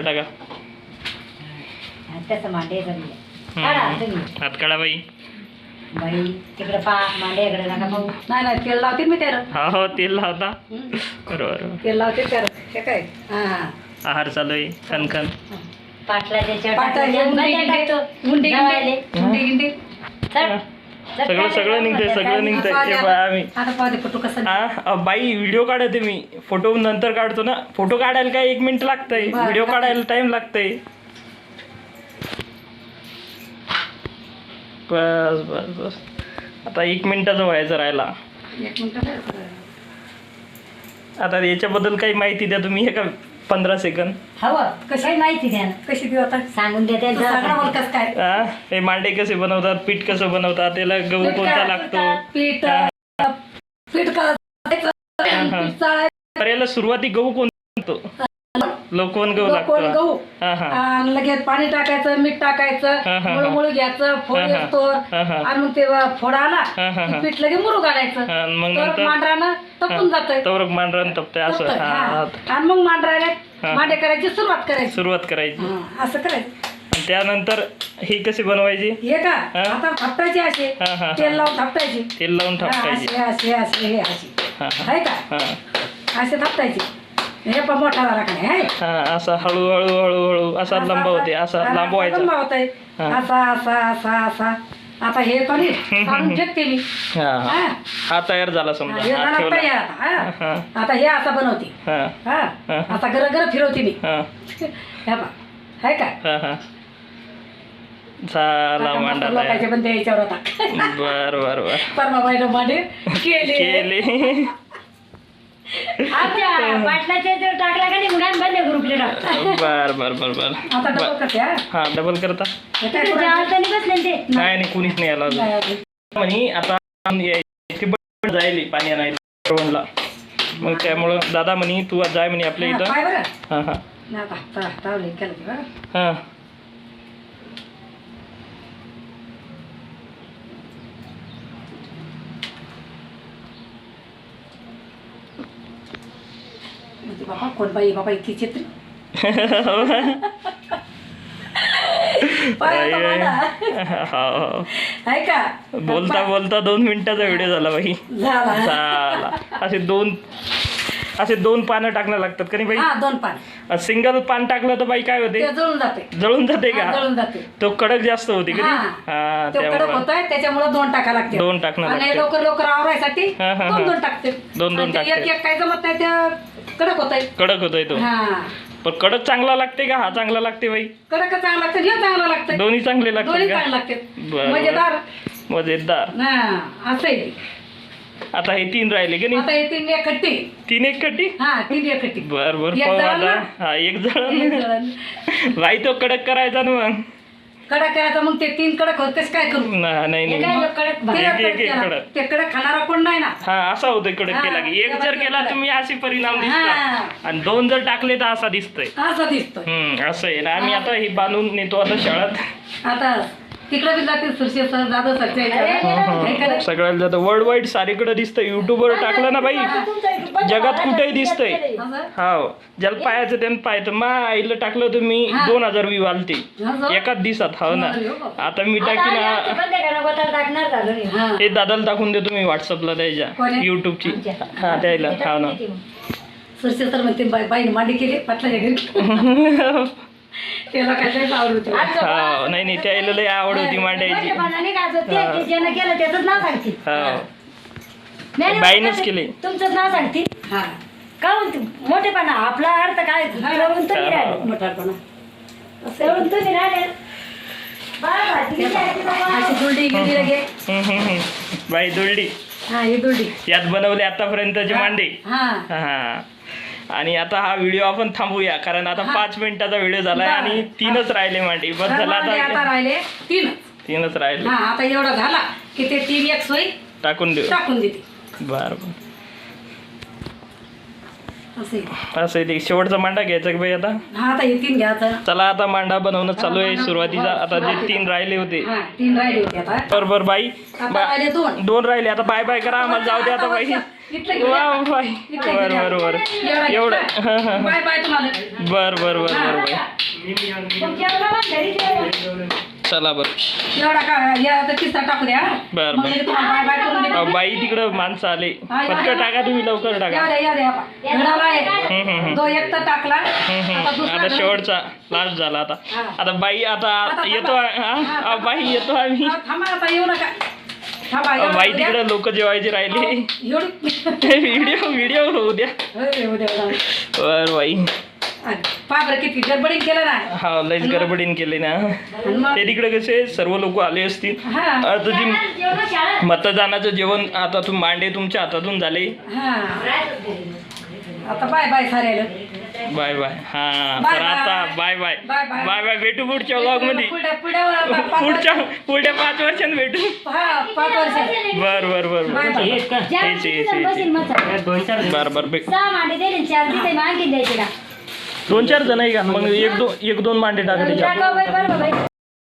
टाका. मांडे हात काढा बाई. बाई तिकडे पा मांडे इकडे नका पाहू. नाही नाही तेल लावते मी त्याला. हा हो तेल लावता. हम्म. बरोबर तेल लावते त्याला. हे काय? हा. आहार चालू आहे. खनखन पाटला त्याच्यावर पाटा टाकून उंडी बंद गिंडी. टाकतो. उंडी जावायले. गिंडी उंडी गिंडी. चल. चल, सगळं सगळं निघतंय सगळं? निघतंय. हे बघा आम्ही. आता पाहते फोटो कसा हा अ, बाई व्हिडिओ काढते मी फोटो नंतर काढतो ना. फोटो काढायला काय एक मिनिट लागतंय. बरं, व्हिडिओ. काढायला टाइम लागतंय. बस बस बस. आता एक मिनिटाचं व्हायचं राहिला. एक मिनिट आता याच्याबद्दल काही माहिती द्या तुम्ही. हे का पंधरा सेकंद हवं कशी माहिती द्या. ना. कशी देऊ आता? सांगून देते तू सांगा मला कसं काय? हा? हे मांडे कसे बनवतात? पीठ कसं बनवतात? त्याला गहू पीठ कोणता? लागतो? पीठ हा. पीठ करायचं हा. पीठ चाळायचं तर याला सुरुवाती गहू कोणतो? लोकवन गहू लागतो. गहू. हा हा. आणि लगेच पाणी टाकायचं मीठ हा, टाकायचं हा, हा. मुळमुळ घ्यायचं फोड हा, हा. हा, हा. आणि मग ते फोड आला हा, हा, की हा. पीठ लगे मुरू घालायचं. हा, आणि मग तर नंतर? मांडरानं तपून जातंय. तवरक मांडरण तपते असं. हा हा. हा. आणि मग हा. मांडे करायची सुरुवात करायची. सुरुवात करायची. हा, असं करायचं. आणि त्यानंतर ही कशी बनवायची? हे का? हा. आता थापटायची असे हा, हा, हा. तेल लावून थापटायची. तेल लावून हा, टाकायची असे असे असे हे असे हा. हा का? हा. असे थापटायची. हे पण मोठा झाला का नाही? आहे हा असा हळूहळू हळूहळू असा लंबवते असा लांबवायचा लांबवायचा हा. असा असा असा असा. आता हे कधी काढून फेकते मी. हा. हा. हा. हा तयार झाला हा, समजा. हे हा झाला ठेवला. तयार. आता, हा. हा. आता हे असा बनवते. हा. हा. हा. आता गर गर फिरवते मी. हा. हे आहे का? हा हा. झाला मांडा लोकांचे तयार. पण द्यायच्यावर होता बर बर बर. परमाबाईनं मांडे केले. केले. आमच्या पाटलाच्या याच्यावर टाकला का नाही मग आम्ही बंद ग्रुपले टाकतो बर बर बर बर. आता डबल करते हा? हा डबल करता बसले ते. नाही नाही कुणीच नाही आला अजून. म्हणे आता इथे पण जायली पाणी आणायला श्रवणला मग त्यामुळं दादा म्हणे तू आज जाय म्हणे आपल्या इथं. पाय बरं. हा हा. तावले केलं बरं हा. बाबा कोण बाई बाबा इतकी चित्री? का? बोलता बोलता दोन मिनिटाचा व्हिडिओ झाला बाई. झाला. असे दोन असे दोन पानं टाकणं लागतात का नाही हा दोन पान. बाई सिंगल पान टाकलं तर बाई काय होते? ते जळून जाते. जळून जाते हा, का? जळून जाते. तो कडक जास्त होते कधी. हा. तो कडक त्यामुळं. होत आहे त्याच्यामुळे दोन टाका लागते दोन टाकणं आणि लागते लवकर लवकर आवरायसाठी हा, हा, दोन हा. दोन टाकते दोन- दोन आणि ते टाकते. एक एक काय जमत नाही त्या कडक होत आहे कडक होतोय तो. हा. पण कडक चांगला लागते का? हा चांगला लागते बाई. कडक चांगला लागतं हे चांगलं लागतं दोन्ही चांगले दोन्ही लागतात चांगलं का लागते बरं. मजेदार. मजेदार. हा असं आहे आता हे तीन राहिले की नाही? आता हे तीन एक खट्टी तीन एक कटी हा तीन एक खट्टी बर बर. एक पाहू जळण आता. ना? हा एक जण. बाई तो कडक करायचा ना मग. कडक करायचं मग ते तीन कडक होत कसं काय करू ना- नाही हे नाही काय कडक ते भाजी. एक- एक- कडक एक केला. कडक. ते कडक खाणारा कोण नाही ना हा असा होतोय कडक हा, केला की एक जर केला. तुम्ही अशी परिणाम हा. दिसतात आणि दोन जर टाकले तर असा दिसतोय असं दिसतोय हम्म असं आहे ना आम्ही आता हे बांधून नेतो आता शाळेत आता तिकडे बी जाते सुरशे सर जाधव सरच्या याच्यावर. सगळ्याला जातं वर्ल्ड वाईड सारीकडे दिसतंय युट्यूबवर टाकलं ना बाई जगात कुठेही दिसतंय असं? हो ज्याला पाहायचं त्यानं पाहायचं मा आईला टाकलं तर मी हा. दोन हजार आलते असं? एकाच दिवसात हो ना हो बाप. आता मी टाकीन हा- टाकणार झालो नाही. हा. हे दादाला टाकून देतो मी व्हॉट्सअपला त्याच्या आहे? युट्यूबची. हा द्यायला ते हा ना. सुरशे सर म्हणते बाई बाईने मांडी केली पाटलाच्या घरी त्याला हो नाही नाही त्याला लय आवड होती मांडायची. ज्यानं केलं त्याचंच नाव सांगते. हो. नाही, बाईनंच केले. तुमचंच नाव सांगते. हा. का म्हणते मोठेपणा? आपला अर्थ काय? तेवढून तुम्ही. राहिले. मोठापणा. तेवढून तुम्ही राहिले. बाळा, भाजी किती आहे ती बाबा? अशी दुलडी गेली लगे. हम्म, हम्म, हम्म. बाई दुलडी. हा ही दुलडी. यात बनवले आतापर्यंतचे मांडे. हा. हा. आणि आता हा व्हिडिओ आपण थांबूया कारण आता. पाच मिनिटाचा व्हिडिओ झालाय. आणि तीनच राहिले मांडे. बस झाला आता राहिले तीन तीनच राहिले. हा आता एवढा झाला की ते तीन एक सोयी टाकून देऊ. टाकून देते. बर बर. असं. आहे. असं आहे ते. शेवटचा मांडा घ्यायचा की बाई आता? हा आता हे तीन घ्यायचं. चला आता मांडा बनवणं चालू आहे. सुरुवातीचा आता जे तीन राहिले होते. हा तीन राहिले होते आता. बर बर बाई. आता बा- राहिले दोन. दोन राहिले. आता बाय बाय करा. आम्हाला जाऊ दे आता बाई. इथलं घेऊया. वा इथलं बर घेऊया. बर बर. एवढा एवढं. घेतला. बाय बाय तुम्हाला. बर बर बर बर बाई. मग जेवणाला घरी जेवण. चला बर एवढा का या आता किस्सा टाकू द्या बर, मग बर. मी तुम्हाला बाय बाय करून देते. अहो, बाई तिकडं माणसं आले पटकन या. टाका तुम्ही लवकर टाका या द्या या द्या आपण. घडाला आहे. हम्म, हम्म, हम्म. तो एक तर टाकला हम्म, हम्म. आता दुसरा आता घड- शेवटचा लास्ट झाला आता हा. आता बाई आता आता येतो थांबा. हा? हा, अहो, बाई येतो आम्ही हा, थांबा आता येऊ नका थांबा अहो, एवढं बाई होऊ द्या. तिकडे लोक जेवायचे राहिले एवढं व्हिडिओ व्हिडिओ होऊ द्या होय, होऊ द्या, होऊ द्या. बर बाई पहा बरं किती गडबडीत केलं ना. हा लयच गडबडीन केले ना. ते तिकडे कसे सर्व लोक आले असतील. हा. आता जी. मतदानाचं जेवण आता तुम मांडे तुमच्या हातातून झाले. हा. आता बाय बाय साऱ्याला बाय बाय. हा तर आता. बाय. बाय. बाय. बाय भेटू पुढच्या व्लॉगमध्ये. पुढच्या पुढच्या पाच वर्षांत भेटू. वर्ष- हा पाच वर्ष. बर बर बर बाय बर. बर बर दोन चार जण आहे का? मग एक दोन एक दोन मांडे टाका त्याच्यात टाका बाई, बरं बाई?